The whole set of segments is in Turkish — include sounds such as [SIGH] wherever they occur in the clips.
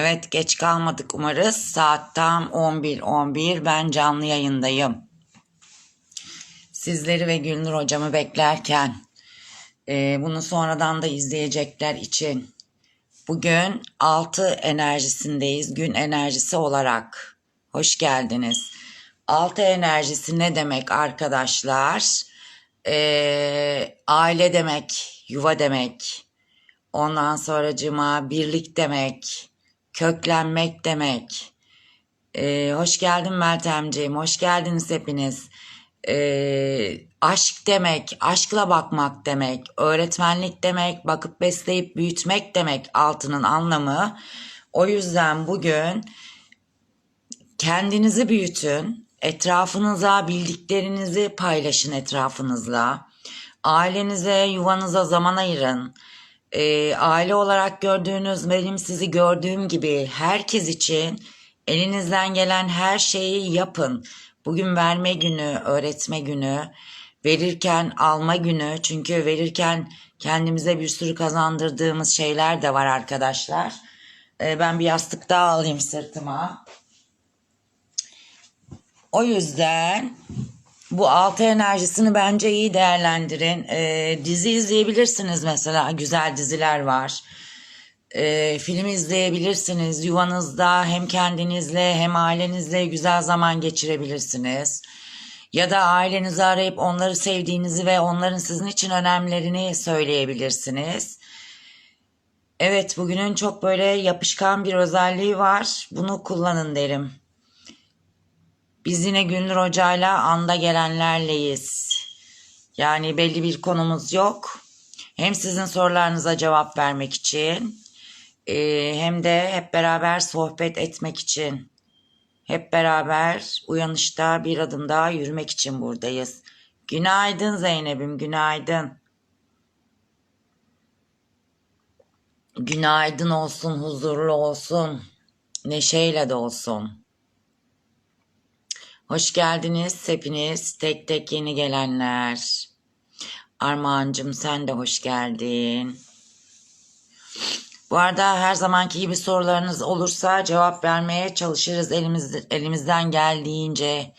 Evet geç kalmadık umarız. Saat tam 11.11 ben canlı yayındayım. Sizleri ve Gülnur hocamı beklerken e, bunu sonradan da izleyecekler için bugün 6 enerjisindeyiz. Gün enerjisi olarak. Hoş geldiniz. 6 enerjisi ne demek arkadaşlar? E, aile demek, yuva demek. Ondan sonracıma birlik demek, köklenmek demek. Ee, hoş geldin Meltemciğim, hoş geldiniz hepiniz. Ee, aşk demek, aşkla bakmak demek, öğretmenlik demek, bakıp besleyip büyütmek demek altının anlamı. O yüzden bugün kendinizi büyütün, etrafınıza bildiklerinizi paylaşın etrafınızla. Ailenize, yuvanıza zaman ayırın. Ee, aile olarak gördüğünüz benim sizi gördüğüm gibi herkes için elinizden gelen her şeyi yapın. Bugün verme günü, öğretme günü, verirken alma günü. Çünkü verirken kendimize bir sürü kazandırdığımız şeyler de var arkadaşlar. Ee, ben bir yastık daha alayım sırtıma. O yüzden bu altı enerjisini bence iyi değerlendirin. Ee, dizi izleyebilirsiniz mesela. Güzel diziler var. Ee, film izleyebilirsiniz. Yuvanızda hem kendinizle hem ailenizle güzel zaman geçirebilirsiniz. Ya da ailenizi arayıp onları sevdiğinizi ve onların sizin için önemlerini söyleyebilirsiniz. Evet bugünün çok böyle yapışkan bir özelliği var. Bunu kullanın derim. Biz yine Gülnur Hoca'yla anda gelenlerleyiz. Yani belli bir konumuz yok. Hem sizin sorularınıza cevap vermek için e, hem de hep beraber sohbet etmek için. Hep beraber uyanışta bir adım daha yürümek için buradayız. Günaydın Zeynep'im, günaydın. Günaydın olsun, huzurlu olsun, neşeyle de olsun. Hoş geldiniz hepiniz tek tek yeni gelenler. Armağancığım sen de hoş geldin. Bu arada her zamanki gibi sorularınız olursa cevap vermeye çalışırız elimiz, elimizden geldiğince,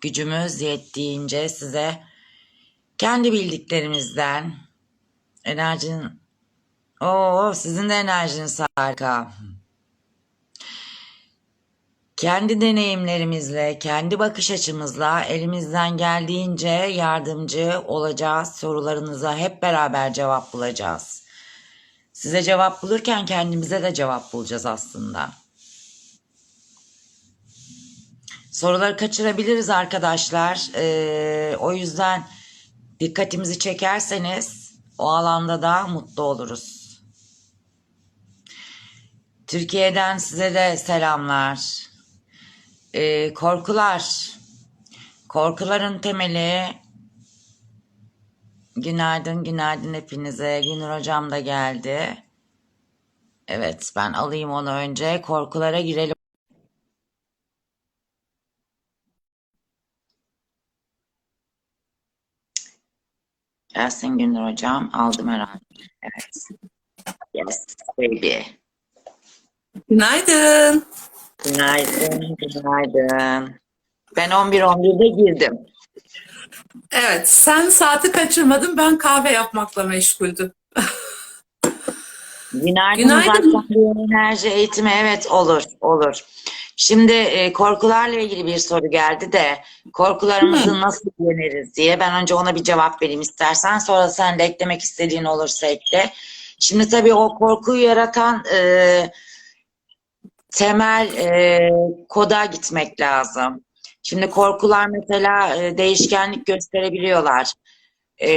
gücümüz yettiğince size kendi bildiklerimizden enerjinin Oo, sizin de enerjiniz harika. Kendi deneyimlerimizle, kendi bakış açımızla elimizden geldiğince yardımcı olacağız. Sorularınıza hep beraber cevap bulacağız. Size cevap bulurken kendimize de cevap bulacağız aslında. Soruları kaçırabiliriz arkadaşlar. Ee, o yüzden dikkatimizi çekerseniz o alanda da mutlu oluruz. Türkiye'den size de selamlar. Ee, korkular. Korkuların temeli günaydın günaydın hepinize. Günür hocam da geldi. Evet ben alayım onu önce. Korkulara girelim. Gelsin Günür hocam. Aldım herhalde. Evet. Yes baby. Günaydın. Günaydın, günaydın. Ben 11-11'de girdim. Evet, sen saati kaçırmadın. Ben kahve yapmakla meşguldüm. [LAUGHS] Günaydın, Günaydın. uzaktan enerji eğitimi. Evet, olur, olur. Şimdi e, korkularla ilgili bir soru geldi de korkularımızı nasıl yeneriz diye. Ben önce ona bir cevap vereyim istersen. Sonra sen de eklemek istediğin olursa ekle. Şimdi tabii o korkuyu yaratan e, temel e, koda gitmek lazım. Şimdi korkular mesela e, değişkenlik gösterebiliyorlar. E,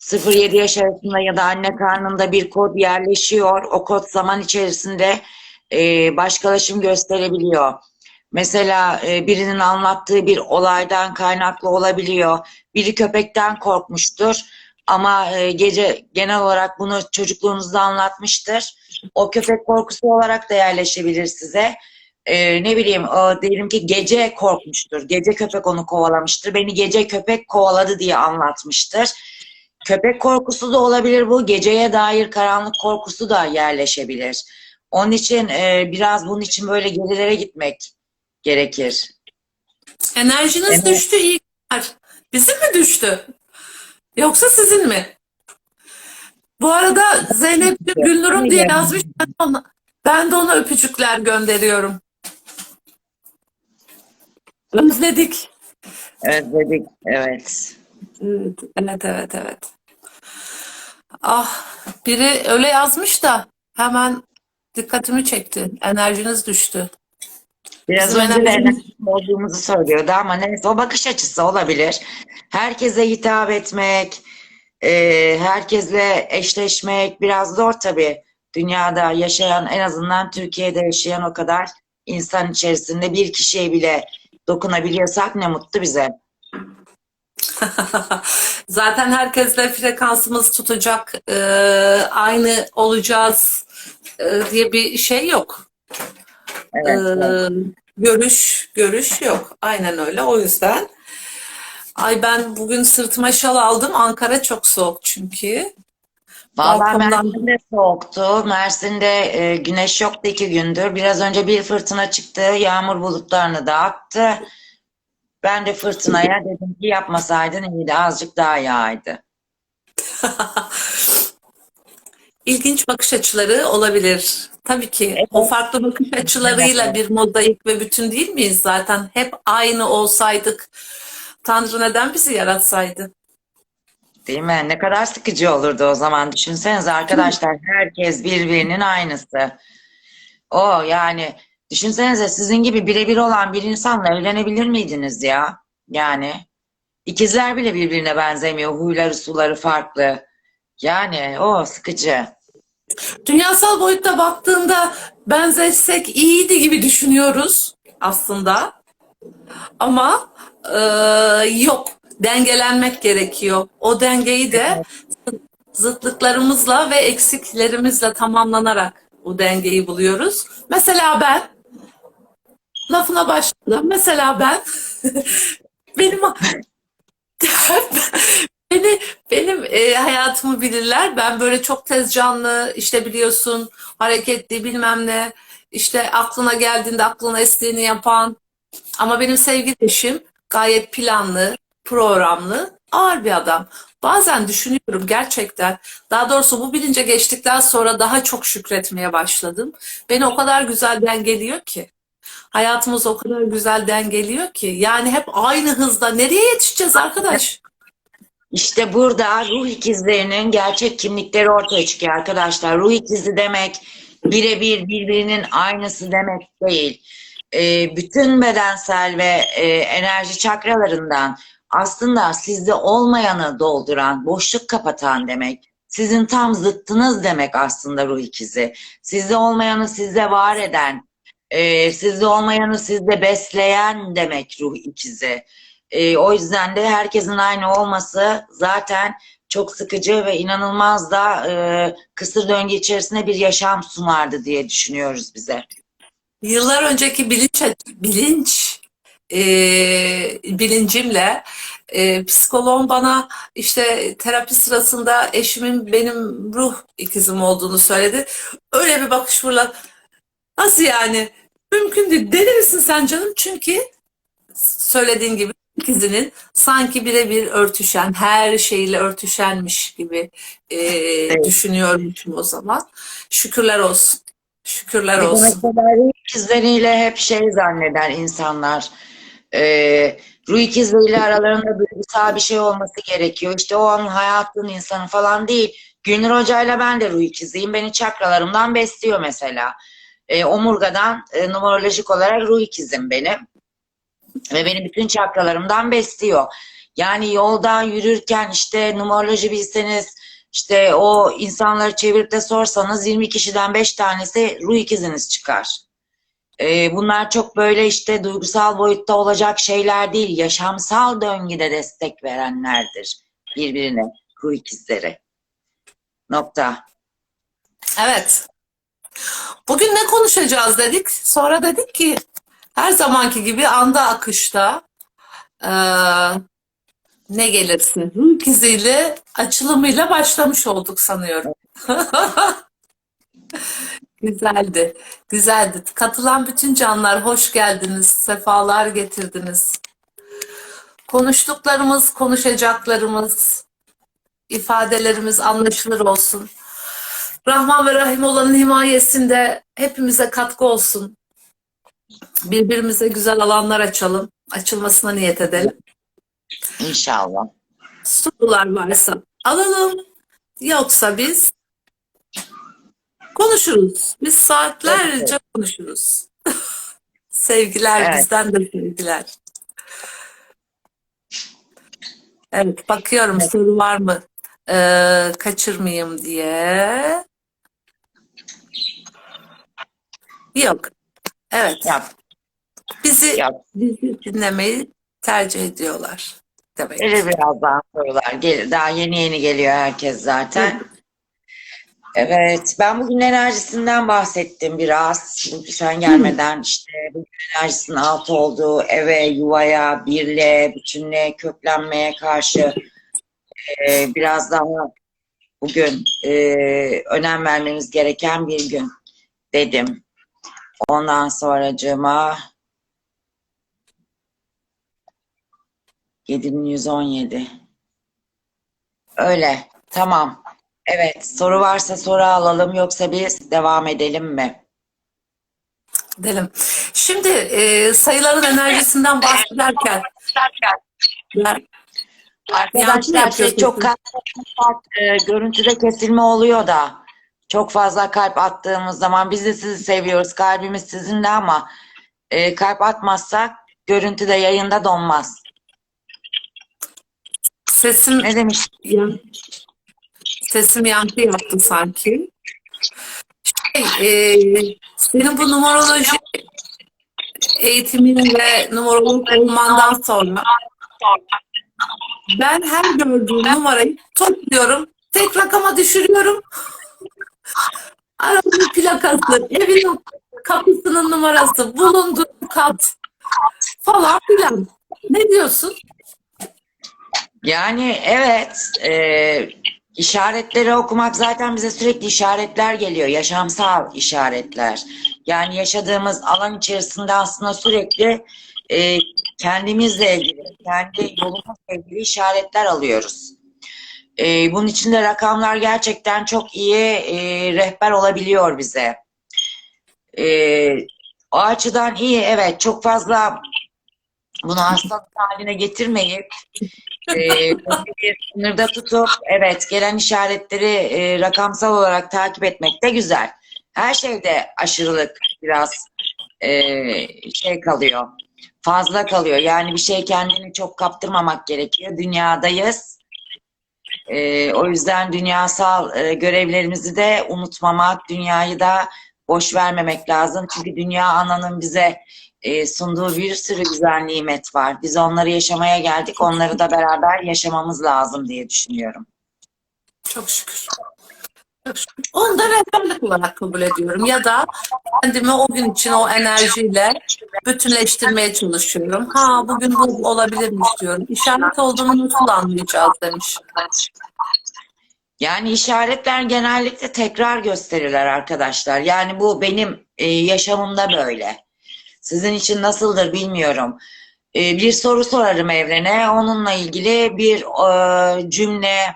0-7 yaş arasında ya da anne karnında bir kod yerleşiyor. O kod zaman içerisinde e, başkalaşım gösterebiliyor. Mesela e, birinin anlattığı bir olaydan kaynaklı olabiliyor. Biri köpekten korkmuştur ama e, gece genel olarak bunu çocukluğunuzda anlatmıştır. O köpek korkusu olarak da yerleşebilir size. E, ne bileyim o, diyelim ki gece korkmuştur. Gece köpek onu kovalamıştır. Beni gece köpek kovaladı diye anlatmıştır. Köpek korkusu da olabilir bu. Geceye dair karanlık korkusu da yerleşebilir. Onun için e, biraz bunun için böyle gerilere gitmek gerekir. Enerjiniz Evet. düştü iyi günler. Bizim mi düştü? Yoksa sizin mi? Bu arada Zeynep Gülnur'um diye yazmış. Ben de ona, ben de ona öpücükler gönderiyorum. Özledik. Özledik, evet. Evet, evet, evet, evet. Ah, biri öyle yazmış da hemen dikkatimi çekti. Enerjiniz düştü. Biraz Bizim önce de enerjimiz- olduğumuzu söylüyordu ama neyse o bakış açısı olabilir. Herkese hitap etmek, e, herkesle eşleşmek biraz zor tabii. Dünyada yaşayan, en azından Türkiye'de yaşayan o kadar insan içerisinde bir kişiye bile dokunabiliyorsak ne mutlu bize. [LAUGHS] Zaten herkesle frekansımız tutacak, e, aynı olacağız e, diye bir şey yok. Evet, E, görüş, görüş yok. Aynen öyle. O yüzden ay ben bugün sırtıma şal aldım. Ankara çok soğuk çünkü. Balkondan- Mersin'de soğuktu. Mersin'de e, güneş yoktu iki gündür. Biraz önce bir fırtına çıktı. Yağmur bulutlarını dağıttı. Ben de fırtınaya dedim ki yapmasaydın iyiydi. Azıcık daha yağaydı. [LAUGHS] İlginç bakış açıları olabilir. Tabii ki o farklı bakış açılarıyla bir mozaik ve bütün değil miyiz zaten? Hep aynı olsaydık Tanrı neden bizi yaratsaydı? Değil mi? Ne kadar sıkıcı olurdu o zaman. Düşünsenize arkadaşlar herkes birbirinin aynısı. O yani düşünsenize sizin gibi birebir olan bir insanla evlenebilir miydiniz ya? Yani ikizler bile birbirine benzemiyor. Huyları suları farklı. Yani o sıkıcı. Dünyasal boyutta baktığında benzetsek iyiydi gibi düşünüyoruz aslında. Ama e, yok. Dengelenmek gerekiyor. O dengeyi de zıtlıklarımızla ve eksiklerimizle tamamlanarak o dengeyi buluyoruz. Mesela ben lafına başladım. Mesela ben [LAUGHS] benim [LAUGHS] beni benim e, hayatımı bilirler. Ben böyle çok tez canlı, işte biliyorsun hareketli bilmem ne, işte aklına geldiğinde aklına estiğini yapan. Ama benim sevgili eşim gayet planlı, programlı, ağır bir adam. Bazen düşünüyorum gerçekten. Daha doğrusu bu bilince geçtikten sonra daha çok şükretmeye başladım. Beni o kadar güzel dengeliyor ki. Hayatımız o kadar güzel dengeliyor ki. Yani hep aynı hızda nereye yetişeceğiz arkadaş? İşte burada ruh ikizlerinin gerçek kimlikleri ortaya çıkıyor arkadaşlar. Ruh ikizi demek birebir birbirinin aynısı demek değil. Ee, bütün bedensel ve e, enerji çakralarından aslında sizde olmayanı dolduran, boşluk kapatan demek. Sizin tam zıttınız demek aslında ruh ikizi. Sizde olmayanı sizde var eden, e, sizde olmayanı sizde besleyen demek ruh ikizi. E, o yüzden de herkesin aynı olması zaten çok sıkıcı ve inanılmaz da e, kısır döngü içerisinde bir yaşam sunardı diye düşünüyoruz bize. Yıllar önceki bilinç bilinç e, bilincimle e, psikoloğum bana işte terapi sırasında eşimin benim ruh ikizim olduğunu söyledi. Öyle bir bakış fırlat. Nasıl yani? Mümkün değil. Deli misin sen canım? Çünkü söylediğin gibi ikizinin sanki birebir örtüşen, her şeyle örtüşenmiş gibi e, düşünüyormuşum o zaman. Şükürler olsun. Şükürler olsun. İkizleriyle hep şey zanneder insanlar. E, ruh ikizleriyle aralarında duygusal bir şey olması gerekiyor. İşte o an hayatın insanı falan değil. Gülnur Hoca'yla ben de ruh ikiziyim. Beni çakralarımdan besliyor mesela. E, omurgadan e, numerolojik olarak ruh ikizim benim. Ve beni bütün çakralarımdan besliyor. Yani yolda yürürken işte numeroloji bilseniz işte o insanları çevirip de sorsanız 20 kişiden 5 tanesi ruh ikiziniz çıkar. Ee, bunlar çok böyle işte duygusal boyutta olacak şeyler değil. Yaşamsal döngüde destek verenlerdir birbirine ruh ikizleri. Nokta. Evet. Bugün ne konuşacağız dedik. Sonra dedik ki her zamanki gibi anda akışta eee, ne gelirse ikiziyle açılımıyla başlamış olduk sanıyorum. [LAUGHS] Güzeldi. Güzeldi. Katılan bütün canlar hoş geldiniz. Sefalar getirdiniz. Konuştuklarımız, konuşacaklarımız, ifadelerimiz anlaşılır olsun. Rahman ve Rahim olanın himayesinde hepimize katkı olsun. Birbirimize güzel alanlar açalım. Açılmasına niyet edelim. İnşallah. Sorular varsa alalım. Yoksa biz konuşuruz. Biz saatlerce konuşuruz. [LAUGHS] Sevgiler Evet. bizden de sevgiler. Evet bakıyorum soru var mı? Ee, kaçırmayayım diye. Yok. Evet. Yap, Bizi yap. bizi dinlemeyi tercih ediyorlar demek. Gelir birazdan sorular. Gelir. Daha yeni yeni geliyor herkes zaten. Evet, ben bugün enerjisinden bahsettim biraz. Bugün sen gelmeden işte bugün enerjisinin alt olduğu eve, yuvaya, birliğe, bütünlüğe, köklenmeye karşı e, biraz daha bugün e, önem vermemiz gereken bir gün dedim. Ondan sonracığıma 7117 Öyle. Tamam. Evet. Soru varsa soru alalım yoksa biz devam edelim mi? Edelim. Şimdi e, sayıların enerjisinden bahsederken Arkadaşlar şey çok kalp, e, görüntüde kesilme oluyor da çok fazla kalp attığımız zaman biz de sizi seviyoruz. Kalbimiz sizinle ama e, kalp atmazsak görüntüde yayında donmaz. Sesim Ne demiş? sesim yankı yaptı sanki. Şey, e, senin bu numeroloji eğitimin ve numerolog olmandan sonra ben her gördüğüm numarayı topluyorum. Tek rakama düşürüyorum. [LAUGHS] Arabanın plakası, evin kapısının numarası, bulunduğu kat falan filan. Ne diyorsun? Yani evet, e, işaretleri okumak zaten bize sürekli işaretler geliyor, yaşamsal işaretler. Yani yaşadığımız alan içerisinde aslında sürekli e, kendimizle ilgili, kendi yolumuzla ilgili işaretler alıyoruz. E, bunun için de rakamlar gerçekten çok iyi e, rehber olabiliyor bize. E, o açıdan iyi, evet çok fazla bunu hastalık haline getirmeyip e, bir sınırda tutup evet gelen işaretleri e, rakamsal olarak takip etmek de güzel. Her şeyde aşırılık biraz e, şey kalıyor. Fazla kalıyor. Yani bir şey kendini çok kaptırmamak gerekiyor. Dünyadayız. E, o yüzden dünyasal e, görevlerimizi de unutmamak, dünyayı da boş vermemek lazım. Çünkü dünya ananın bize e, sunduğu bir sürü güzel nimet var. Biz onları yaşamaya geldik. Onları da beraber yaşamamız lazım diye düşünüyorum. Çok şükür. Çok şükür. Onu da rehberlik olarak kabul ediyorum. Ya da kendimi o gün için o enerjiyle bütünleştirmeye çalışıyorum. Ha bugün bu olabilirmiş diyorum. İşaret olduğunu nasıl anlayacağız demiş. Yani işaretler genellikle tekrar gösterirler arkadaşlar. Yani bu benim e, yaşamımda böyle. Sizin için nasıldır bilmiyorum. E, bir soru sorarım evrene. Onunla ilgili bir e, cümle,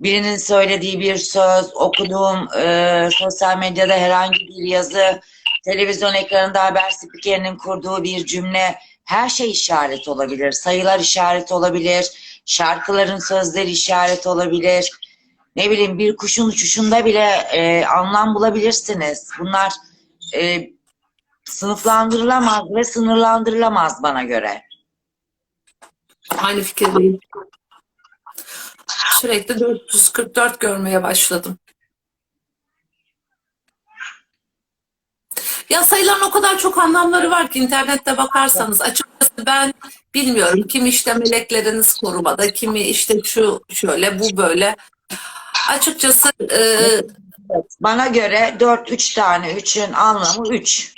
birinin söylediği bir söz, okuduğum e, sosyal medyada herhangi bir yazı, televizyon ekranında haber spikerinin kurduğu bir cümle, her şey işaret olabilir. Sayılar işaret olabilir, şarkıların sözleri işaret olabilir. Ne bileyim bir kuşun uçuşunda bile e, anlam bulabilirsiniz. Bunlar e, sınıflandırılamaz ve sınırlandırılamaz bana göre. Aynı fikirdeyim. Sürekli 444 görmeye başladım. Ya sayıların o kadar çok anlamları var ki internette bakarsanız açıkçası ben bilmiyorum. Kimi işte melekleriniz korumada, kimi işte şu şöyle, bu böyle. Açıkçası e, Bana göre 4 3 tane 3'ün anlamı 3.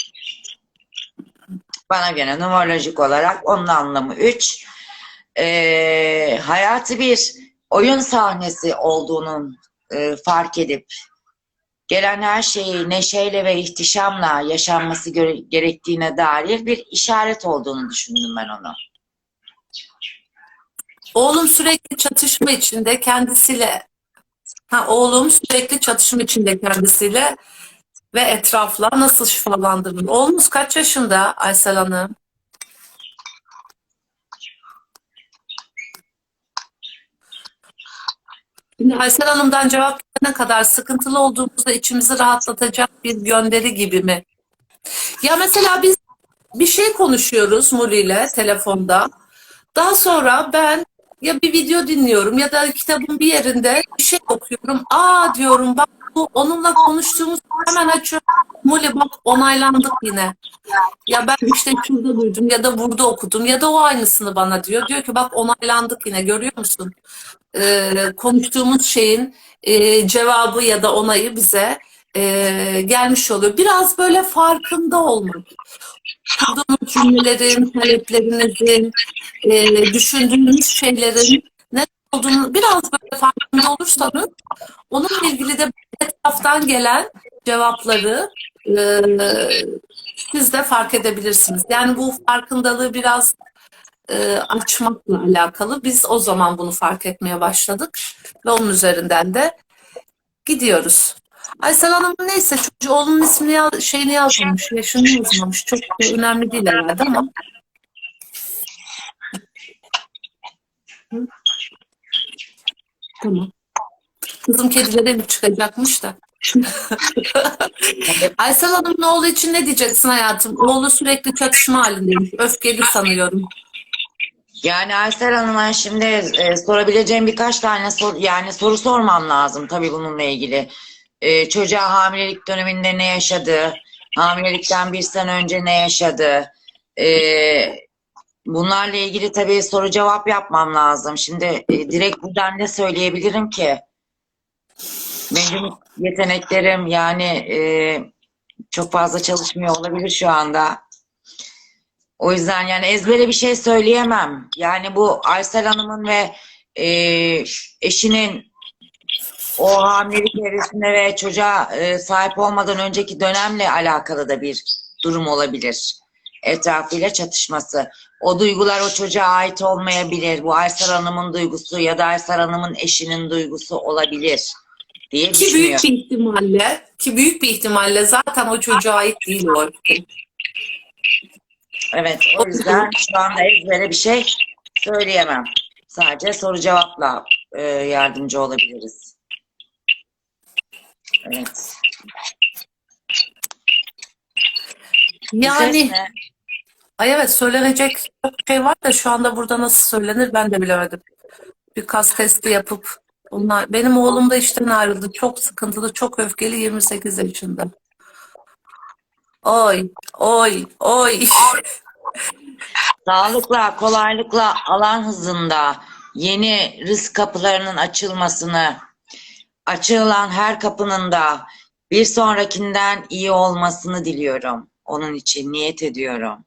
Bana göre numerolojik olarak onun anlamı 3. Ee, hayatı bir oyun sahnesi olduğunun e, fark edip gelen her şeyi neşeyle ve ihtişamla yaşanması gerektiğine dair bir işaret olduğunu düşündüm ben onu. Oğlum sürekli çatışma içinde kendisiyle ha, oğlum sürekli çatışma içinde kendisiyle ve etrafla nasıl şifalandırılır? Oğlunuz kaç yaşında Aysel Hanım? Şimdi Aysel Hanım'dan cevap gelene kadar sıkıntılı olduğumuzda içimizi rahatlatacak bir gönderi gibi mi? Ya mesela biz bir şey konuşuyoruz Muli ile telefonda. Daha sonra ben ya bir video dinliyorum ya da kitabın bir yerinde bir şey okuyorum. Aa diyorum bak bu onunla konuştuğumuz hemen açıyorum. Muli bak onaylandık yine. Ya ben işte şurada duydum ya da burada okudum ya da o aynısını bana diyor. Diyor ki bak onaylandık yine görüyor musun? Ee, konuştuğumuz şeyin e, cevabı ya da onayı bize e, gelmiş oluyor. Biraz böyle farkında olmak. Kurduğunuz cümlelerin, taleplerinizin, e, düşündüğünüz şeylerin olduğunu biraz böyle farkında olursanız onunla ilgili de etraftan gelen cevapları e, siz de fark edebilirsiniz. Yani bu farkındalığı biraz e, açmakla alakalı. Biz o zaman bunu fark etmeye başladık ve onun üzerinden de gidiyoruz. Aysel Hanım neyse çocuğu oğlunun ismini yaz, şeyini yazmamış, yaşını yazmamış. Çok önemli değil herhalde ama. Tamam. Kızım kedilere mi çıkacakmış da. [LAUGHS] Aysel Hanım'ın oğlu için ne diyeceksin hayatım? Oğlu sürekli çatışma halindeymiş. Öfkeli sanıyorum. Yani Aysel Hanım'a şimdi e, sorabileceğim birkaç tane sor, yani soru sormam lazım tabii bununla ilgili. E, çocuğa hamilelik döneminde ne yaşadı? Hamilelikten bir sene önce ne yaşadı? E, bunlarla ilgili tabii soru cevap yapmam lazım. Şimdi e, direkt buradan ne söyleyebilirim ki? Benim yeteneklerim yani e, çok fazla çalışmıyor olabilir şu anda. O yüzden yani ezbere bir şey söyleyemem. Yani bu Aysel Hanım'ın ve e, eşinin o hamilelik evresinde ve çocuğa e, sahip olmadan önceki dönemle alakalı da bir durum olabilir. Etrafıyla çatışması. O duygular o çocuğa ait olmayabilir. Bu Aysel Hanım'ın duygusu ya da Aysel Hanım'ın eşinin duygusu olabilir diye Ki büyük bir ihtimalle, ki büyük bir ihtimalle zaten o çocuğa ait değil o. Evet, o yüzden şu anda ezbere bir şey söyleyemem. Sadece soru cevapla e, yardımcı olabiliriz. Evet. Yani? Ay evet söylenecek çok şey var da şu anda burada nasıl söylenir ben de bilemedim. Bir kas testi yapıp onlar benim oğlum da işten ayrıldı. Çok sıkıntılı, çok öfkeli 28 yaşında. Oy, oy, oy. [LAUGHS] Sağlıkla, kolaylıkla alan hızında yeni rızk kapılarının açılmasını, açılan her kapının da bir sonrakinden iyi olmasını diliyorum. Onun için niyet ediyorum.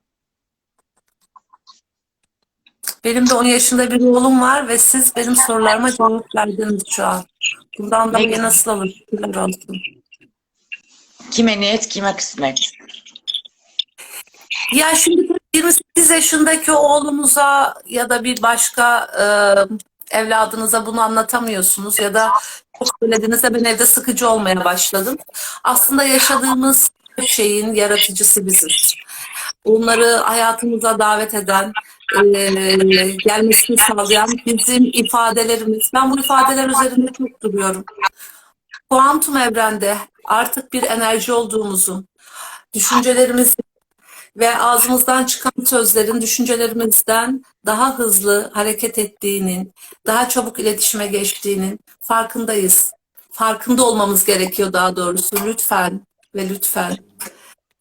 Benim de 10 yaşında bir oğlum var ve siz benim sorularıma cevap verdiniz şu an. Bundan da güzel. nasıl olur? Şükürler olsun. Kime niyet, kime kısmet. Ya şimdi 28 yaşındaki oğlunuza ya da bir başka e, evladınıza bunu anlatamıyorsunuz ya da çok söylediğinizde ben evde sıkıcı olmaya başladım. Aslında yaşadığımız şeyin yaratıcısı biziz. Onları hayatımıza davet eden, e, gelmesini sağlayan bizim ifadelerimiz. Ben bu ifadeler üzerinde çok duruyorum. Kuantum evrende artık bir enerji olduğumuzun, düşüncelerimiz ve ağzımızdan çıkan sözlerin düşüncelerimizden daha hızlı hareket ettiğinin, daha çabuk iletişime geçtiğinin farkındayız. Farkında olmamız gerekiyor daha doğrusu. Lütfen ve lütfen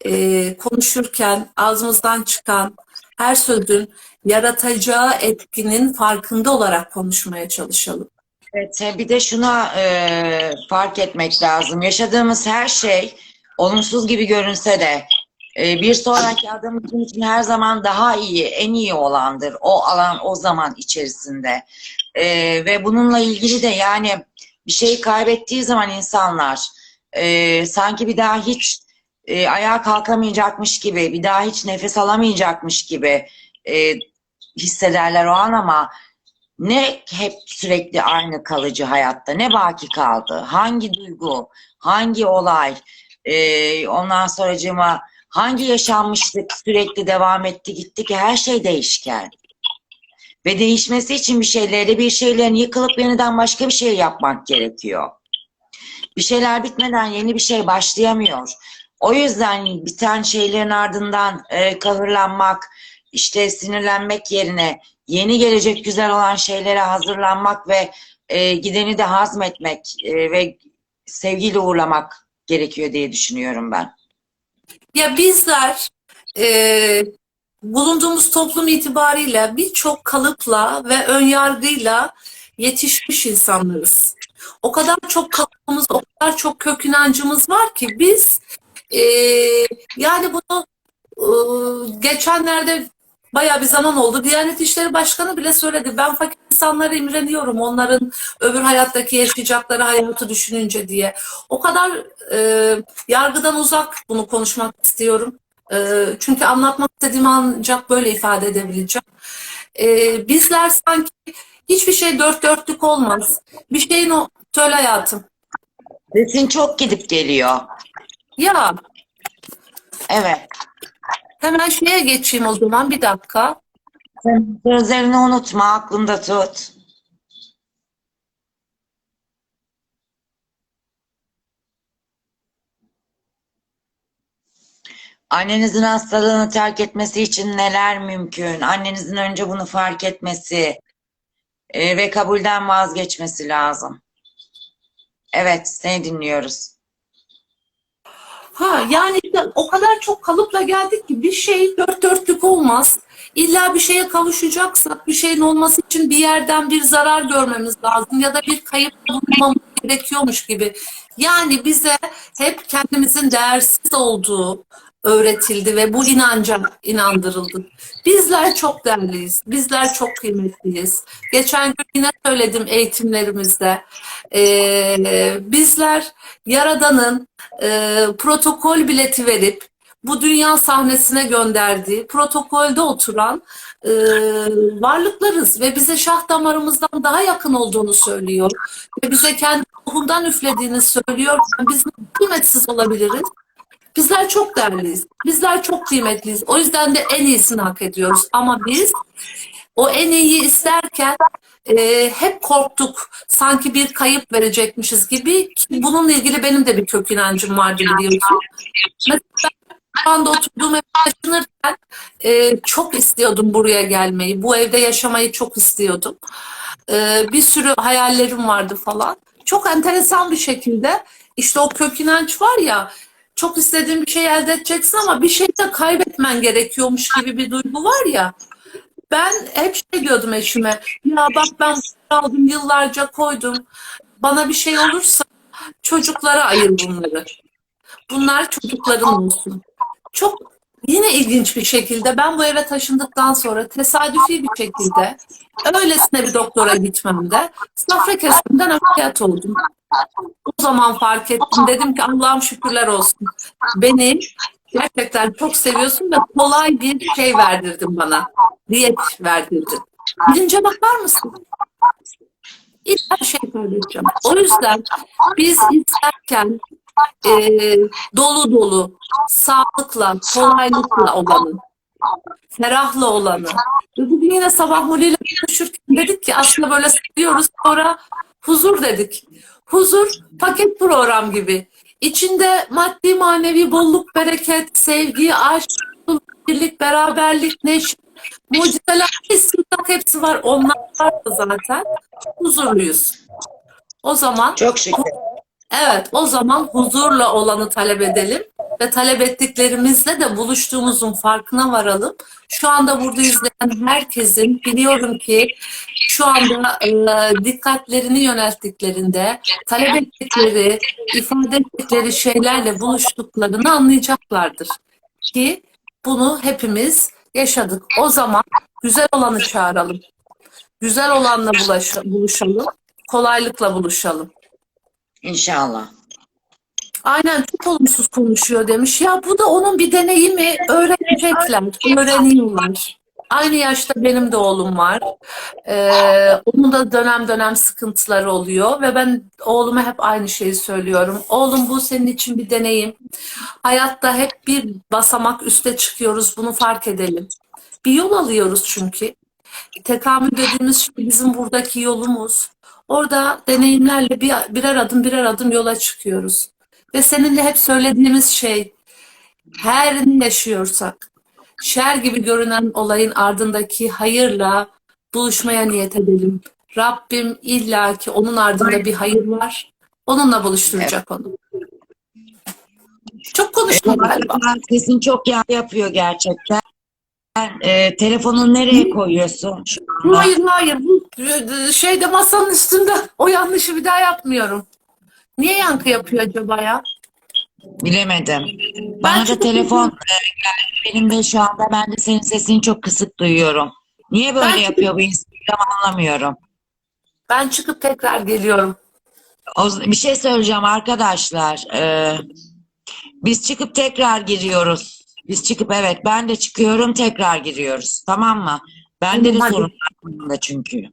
eee, konuşurken ağzımızdan çıkan her sözün yaratacağı etkinin farkında olarak konuşmaya çalışalım. Evet, e, bir de şuna e, fark etmek lazım. Yaşadığımız her şey olumsuz gibi görünse de e, bir sonraki adım bizim için her zaman daha iyi, en iyi olandır. O alan, o zaman içerisinde. E, ve bununla ilgili de yani bir şeyi kaybettiği zaman insanlar e, sanki bir daha hiç e, ayağa kalkamayacakmış gibi, bir daha hiç nefes alamayacakmış gibi e, hissederler o an ama ne hep sürekli aynı kalıcı hayatta, ne baki kaldı, hangi duygu, hangi olay, e, ondan sonracığıma hangi yaşanmışlık sürekli devam etti gitti ki her şey değişken. Ve değişmesi için bir şeyleri, bir şeylerin yıkılıp yeniden başka bir şey yapmak gerekiyor. Bir şeyler bitmeden yeni bir şey başlayamıyor. O yüzden biten şeylerin ardından e, kahırlanmak, işte sinirlenmek yerine yeni gelecek güzel olan şeylere hazırlanmak ve e, gideni de hazmetmek e, ve sevgiyle uğurlamak gerekiyor diye düşünüyorum ben. Ya bizler e, bulunduğumuz toplum itibariyle birçok kalıpla ve önyargıyla yetişmiş insanlarız. O kadar çok kalıbımız, o kadar çok kök inancımız var ki biz e, yani bunu e, geçenlerde bayağı bir zaman oldu. Diyanet İşleri Başkanı bile söyledi. Ben fakir insanlara imreniyorum. Onların öbür hayattaki yaşayacakları hayatı düşününce diye. O kadar e, yargıdan uzak bunu konuşmak istiyorum. E, çünkü anlatmak istediğimi ancak böyle ifade edebileceğim. E, bizler sanki hiçbir şey dört dörtlük olmaz. Bir şeyin o söyle hayatım. Sesin çok gidip geliyor. Ya Evet. hemen şeye geçeyim o zaman bir dakika. Sözlerini unutma, aklında tut. Annenizin hastalığını terk etmesi için neler mümkün? Annenizin önce bunu fark etmesi e, ve kabulden vazgeçmesi lazım. Evet, seni dinliyoruz. Ha yani o kadar çok kalıpla geldik ki bir şey dört dörtlük olmaz. İlla bir şeye kavuşacaksak bir şeyin olması için bir yerden bir zarar görmemiz lazım ya da bir kayıp bulunmamız gerekiyormuş gibi. Yani bize hep kendimizin değersiz olduğu öğretildi ve bu inanca inandırıldık. Bizler çok değerliyiz. Bizler çok kıymetliyiz. Geçen gün yine söyledim eğitimlerimizde. Ee, bizler Yaradan'ın e, protokol bileti verip bu dünya sahnesine gönderdiği protokolde oturan e, varlıklarız ve bize şah damarımızdan daha yakın olduğunu söylüyor ve bize kendi ruhundan üflediğini söylüyor. Biz kıymetsiz olabiliriz? Bizler çok değerliyiz. Bizler çok kıymetliyiz. O yüzden de en iyisini hak ediyoruz. Ama biz o en iyi isterken e, hep korktuk. Sanki bir kayıp verecekmişiz gibi. Ki bununla ilgili benim de bir kök inancım vardı biliyorsun. Mesela şu anda oturduğum evde taşınırken e, çok istiyordum buraya gelmeyi. Bu evde yaşamayı çok istiyordum. E, bir sürü hayallerim vardı falan. Çok enteresan bir şekilde işte o kök inanç var ya çok istediğin bir şey elde edeceksin ama bir şey de kaybetmen gerekiyormuş gibi bir duygu var ya. Ben hep şey diyordum eşime. Ya bak ben aldım yıllarca koydum. Bana bir şey olursa çocuklara ayır bunları. Bunlar çocukların olsun. Çok yine ilginç bir şekilde ben bu eve taşındıktan sonra tesadüfi bir şekilde öylesine bir doktora gitmemde safra kesiminden ameliyat oldum. O zaman fark ettim. Dedim ki Allah'ım şükürler olsun. Beni gerçekten çok seviyorsun ve kolay bir şey verdirdin bana. Diyet verdirdin. Bilince bakar mısın? İlla bir şey söyleyeceğim. O yüzden biz izlerken e, dolu dolu, sağlıkla, kolaylıkla olanı, ferahla olanı. Bugün yine sabah Molly ile konuşurken dedik ki aslında böyle sayıyoruz sonra huzur dedik. Huzur paket program gibi. İçinde maddi manevi bolluk, bereket, sevgi, aşk, birlik, beraberlik, neşe, mucizeler, istihdam hepsi var. Onlar var da zaten. Huzurluyuz. O zaman Çok şükür. Evet, o zaman huzurla olanı talep edelim ve talep ettiklerimizle de buluştuğumuzun farkına varalım. Şu anda burada izleyen herkesin biliyorum ki şu anda e, dikkatlerini yönelttiklerinde talep ettikleri, ifade ettikleri şeylerle buluştuklarını anlayacaklardır. Ki bunu hepimiz yaşadık. O zaman güzel olanı çağıralım. Güzel olanla bulaşa- buluşalım. Kolaylıkla buluşalım. İnşallah. Aynen çok olumsuz konuşuyor demiş. Ya bu da onun bir deneyimi. Öğrenecekler, öğreniyorlar. Aynı yaşta benim de oğlum var. Ee, onun da dönem dönem sıkıntıları oluyor ve ben oğluma hep aynı şeyi söylüyorum. Oğlum bu senin için bir deneyim. Hayatta hep bir basamak üste çıkıyoruz. Bunu fark edelim. Bir yol alıyoruz çünkü. Tekamül dediğimiz şey bizim buradaki yolumuz. Orada deneyimlerle bir, birer adım birer adım yola çıkıyoruz. Ve seninle hep söylediğimiz şey her ne yaşıyorsak şer gibi görünen olayın ardındaki hayırla buluşmaya niyet edelim. Rabbim illaki onun ardında bir hayır var. Onunla buluşturacak onu. Çok konuştum galiba. Sesin çok yağ yapıyor gerçekten. Ee, telefonunu nereye koyuyorsun şu anda? Hayır hayır e, şeyde masanın üstünde o yanlışı bir daha yapmıyorum. Niye yankı yapıyor acaba ya? Bilemedim. Bana da telefon e, geldi. Benim de şu anda ben de senin sesini çok kısık duyuyorum. Niye böyle Ben- yapıyor bu Instagram anlamıyorum. Ben çıkıp tekrar geliyorum. O, bir şey söyleyeceğim arkadaşlar. Ee, biz çıkıp tekrar giriyoruz. Biz çıkıp evet ben de çıkıyorum tekrar giriyoruz. Tamam mı? Bende de Tamam, hadi. sorun var bunda çünkü.